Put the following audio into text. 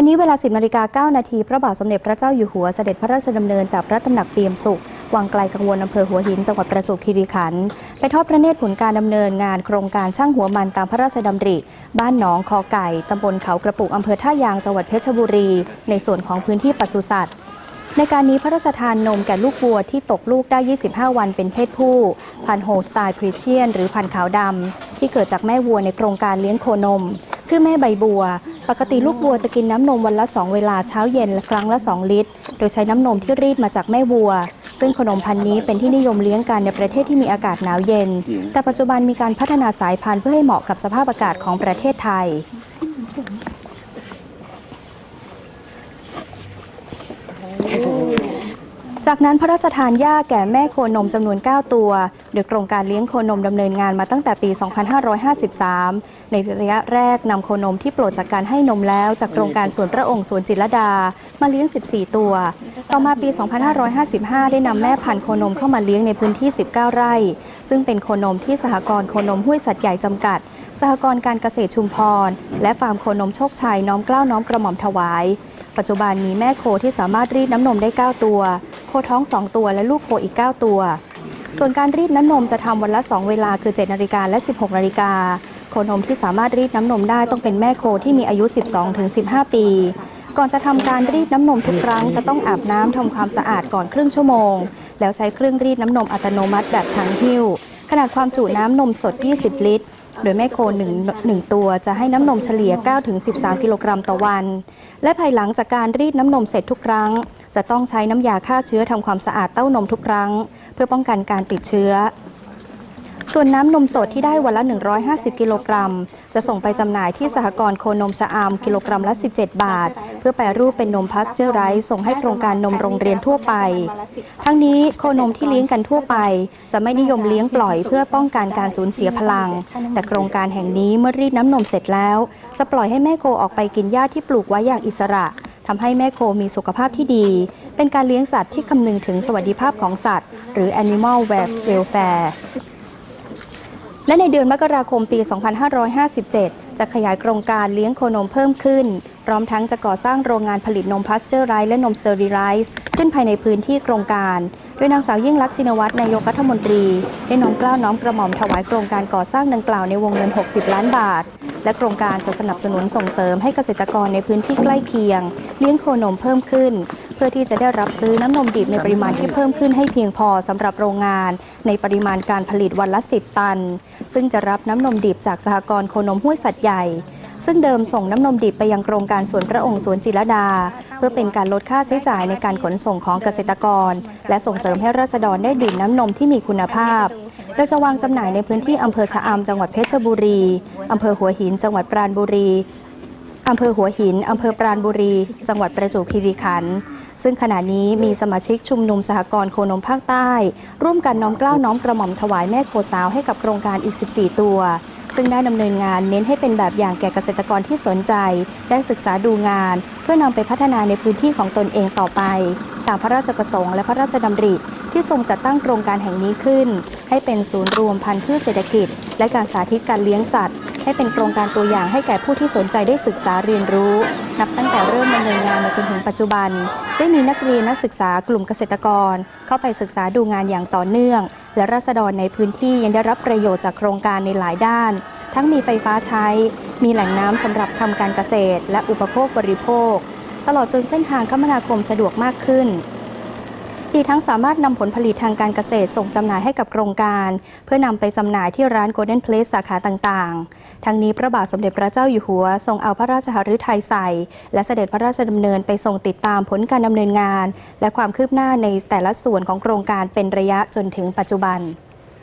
วันนี้เวลา 10นาฬิกา9นาทีพระบาทสมเด็จพระเจ้าอยู่หัวเสด็จพระราชดำเนินจากพระตำหนักเปียมสุขวังไกลกังวลอำเภอหัวหินจังหวัดประจวบคีรีขันธ์ไปทอดพระเนตรผลการดำเนินงานโครงการช่างหัวมันตามพระราชดำริ บ้านหนองคอไก่ตำบลเขากระปุกอำเภอท่ายางจังหวัดเพชรบุรี ในส่วนของพื้นที่ปศุสัตว์ในการนี้พระราชทานนมแก่ลูกวัวที่ตกลูกได้ 25 วันเป็นเพศผู้ พันโฮสไตล์พรีเชียน หรือพันขาวดำที่เกิดจากแม่วัวในโครงการเลี้ยงโคนม ชื่อแม่ใบบัว ปกติลูกวัวจะกินน้ำนมวันละ 2 เวลาเช้าเย็นครั้งละ 2 ลิตร โดยใช้น้ำนมที่รีดมาจากแม่วัว ซึ่งขนมพันธุ์นี้เป็นที่นิยมเลี้ยงกันในประเทศที่มีอากาศหนาวเย็น แต่ปัจจุบันมีการพัฒนาสายพันธุ์เพื่อให้เหมาะกับสภาพอากาศของประเทศไทย จากนั้นพระราชทานหญ้าแก่แม่โคนมจำนวน 9 ตัว โดยโครงการเลี้ยงโคนมดำเนินงานมาตั้งแต่ปี 2553 ในระยะแรกนำโคนมที่โปรดจากการให้นมแล้ว จากโครงการสวนพระองค์สวนจิตรดา มาเลี้ยง 14 ตัว ต่อมาปี 2555 ได้นำแม่พันธุ์โคนมเข้ามาเลี้ยงในพื้นที่ 19 ไร่ ซึ่งเป็นโคนมที่สหกรณ์โคนมห้วยสัตว์ใหญ่จำกัด สหกรณ์การเกษตรชุมพร และฟาร์มโคนมโชคชัยน้อมเกล้าน้อมกระหม่อมถวาย ปัจจุบันมีแม่โคที่สามารถรีดน้ำนมได้ 9 ตัว โคท้อง 2 ตัวและลูกโคอีก 9 ตัว ส่วนการรีดน้ำนมจะทำวันละ 2 เวลาคือ 7 นาฬิกาและ 16 นาฬิกา โคนมที่สามารถรีดน้ำนมได้ต้องเป็นแม่โคที่มีอายุ 12-15 ปี ก่อนจะทำการรีดน้ำนมทุกครั้งจะต้องอาบน้ำทำความสะอาดก่อนครึ่งชั่วโมง แล้วใช้เครื่องรีดน้ำนมอัตโนมัติแบบถังหิ้ว ขนาดความจุน้ำนมสด 20 ลิตรโดยแม่โคหนึ่งหนึ่งตัวจะให้น้ำนมเฉลี่ย 9-13 กิโลกรัมต่อวัน และภายหลังจากการรีดน้ำนมเสร็จทุกครั้ง จะต้องใช้น้ำยาฆ่าเชื้อทำความสะอาดเต้านมทุกครั้ง เพื่อป้องกันการติดเชื้อ ส่วนน้ำนมสดที่ได้วันละ 150 กิโลกรัม จะส่งไปจำหน่ายที่สหกรณ์โคนมชะอามกิโลกรัมละ 17 บาท เพื่อแปรรูปเป็นนมพาสเจอร์ไรส์ส่งให้โครงการนมโรงเรียนทั่วไป ทั้งนี้โคนมที่เลี้ยงกันทั่วไป จะไม่นิยมเลี้ยงปล่อยเพื่อป้องกันการสูญเสียพลัง แต่โครงการแห่งนี้เมื่อรีดน้ำนมเสร็จแล้ว จะปล่อยให้แม่โคออกไปกินหญ้าที่ปลูกไว้อย่างอิสระ ทำให้แม่โคมีสุขภาพที่ดี เป็นการเลี้ยงสัตว์ที่คำนึงถึงสวัสดิภาพของสัตว์ หรือ Animal Welfare และในเดือนมกราคมปี 2557 จะขยายโครงการเลี้ยงโคนมเพิ่มขึ้น พร้อมทั้งจะก่อสร้างโรงงานผลิตนมพาสเจอร์ไรส์และนมสเตอริไรส์ขึ้นภายในพื้นที่โครงการ โดยนางสาวยิ่งลักษณ์ชินวัตรนายกรัฐมนตรี ได้น้อมเกล้าน้อมกระหม่อมถวายโครงการก่อสร้างดังกล่าวในวงเงิน 60 ล้านบาท และโครงการจะสนับสนุนส่งเสริมให้เกษตรกรในพื้นที่ใกล้เคียง เลี้ยงโคนมเพิ่มขึ้น เพื่อที่จะได้รับซื้อน้ำนมดิบในปริมาณที่เพิ่มขึ้นให้เพียงพอสำหรับโรงงาน ในปริมาณการผลิตวันละ 10 ตัน ซึ่งจะรับน้ำนมดิบจากสหกรณ์โคนมห้วยสัตว์ใหญ่ ซึ่งเดิมส่งน้ำนมดิบไปยังโครงการสวนพระองค์สวนจิรดา เพื่อเป็นการลดค่าใช้จ่ายในการขนส่งของเกษตรกร และส่งเสริมให้ราษฎรได้ดื่มน้ำนมที่มีคุณภาพโดยจะวางจำหน่ายในพื้นที่อำเภอชะอำจังหวัดเพชรบุรีอำเภอหัวหิน จังหวัดปราณบุรีอำเภอหัวหินอำเภอปราณบุรี จังหวัดประจวบคีรีขันธ์ซึ่งขณะนี้มีสมาชิกชุมนุมสหกรณ์โคนมภาคใต้ ร่วมกันน้อมเกล้าน้อมกระหม่อมถวายแม่โคสาวให้กับโครงการอีก 14 ตัว ซึ่งได้ดำเนินงานเน้นให้เป็นแบบอย่างแก่เกษตรกรที่สนใจ ได้ศึกษาดูงาน เพื่อนำไปพัฒนาในพื้นที่ของตนเองต่อไป ตามพระราชประสงค์และพระราชดำริ ที่ทรงจัดตั้งโครงการแห่งนี้ขึ้น ให้เป็นศูนย์รวมพันธุ์พืชเศรษฐกิจ และการสาธิตการเลี้ยงสัตว์ ให้เป็นโครงการตัวอย่างให้แก่ผู้ที่สนใจได้ศึกษาเรียนรู้ นับตั้งแต่เริ่มดำเนินงานมาจนถึงปัจจุบัน ได้มีนักเรียนนักศึกษากลุ่มเกษตรกร เข้าไปศึกษาดูงานอย่างต่อเนื่อง และราษฎรในพื้นที่ยังได้รับประโยชน์จากโครงการในหลายด้าน ทั้งมีไฟฟ้าใช้ มีแหล่งน้ำสำหรับทำการเกษตร และอุปโภคบริโภค ตลอดจนเส้นทางคมนาคมสะดวกมากขึ้น อีกทั้งสามารถนำผลผลิตทางการเกษตรส่งจำหน่ายให้กับโครงการ เพื่อนำไปจำหน่ายที่ร้าน Golden Place สาขาต่างๆ ทั้งนี้พระบาทสมเด็จพระเจ้าอยู่หัว ทรงเอาพระราชหฤทัยใส่ และเสด็จพระราชดำเนินไปส่งติดตามผลการดำเนินงาน และความคืบหน้าในแต่ละส่วนของโครงการเป็นระยะจนถึงปัจจุบัน